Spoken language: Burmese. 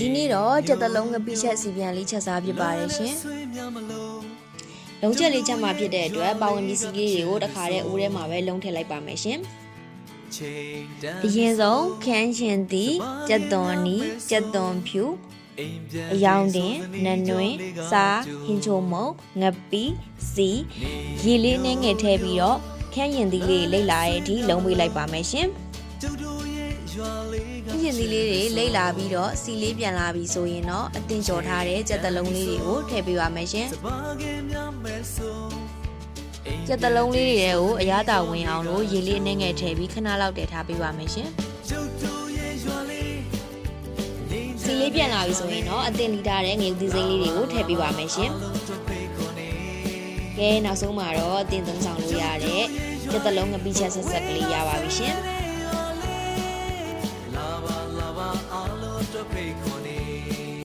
ဒီနေ့တော့ကြက်သလုံးငပိချက်စီပြန်လေးချက်စားဖြစ်ပါတယ်ရှင်လုံးချက်လေးချက်မှာဖြစ်တဲ့အတွက်ပါဝင်ပစ္စည်းလေးတွေကိုတစ်ခါတည်းအိုးထဲမှာပဲလုံးထည့်လိုက်ပါမယ်ရှင်အရင်ဆုံးခန်းရှင်သည်ကြက်သွန်နီကြက်သွန်ဖြူအယောင်တင်နနွင်းစားဟင်းချိုမုံငပီစီရေလေးနဲ့ငယ်ထည့်ပြီးတော့ခန်းရင်သီးလေးလိတ်လာတဲ့အထိလုံးပေးလိုက်ပါမယ်ရှင် ခန်းရင်သီးလေးတွေလိတ်လာပြီးတော့စီလေးပြန်လာပြီဆိုရင်တော့အတင်ကျော်ထားတဲ့ကြက်သလုံးလေးတွေကိုထည့်ပေးပါမယ်ရှင်ကြက်သလုံးလေးတွေကိုအရသာဝင်အောင်လို့ရေလေးနဲ့ငယ်ထည့်ပြီးခဏလောက်တည်ထားပေးပါမယ်ရှင်စီလေးပြန်လာပြီဆိုရင်တော့အတင်လီထားတဲ့ငရုတ်သီးစိမ်းလေးတွေကိုထည့်ပေးပါမယ်ရှင်ကဲနောက်ဆုံးမှာတော့အတင်သုံးဆောင်လို့ရတဲ့ကြက်သလုံးငပိချက်ဆက်ဆက်ကလေးရပါပြီရှင် လာပါ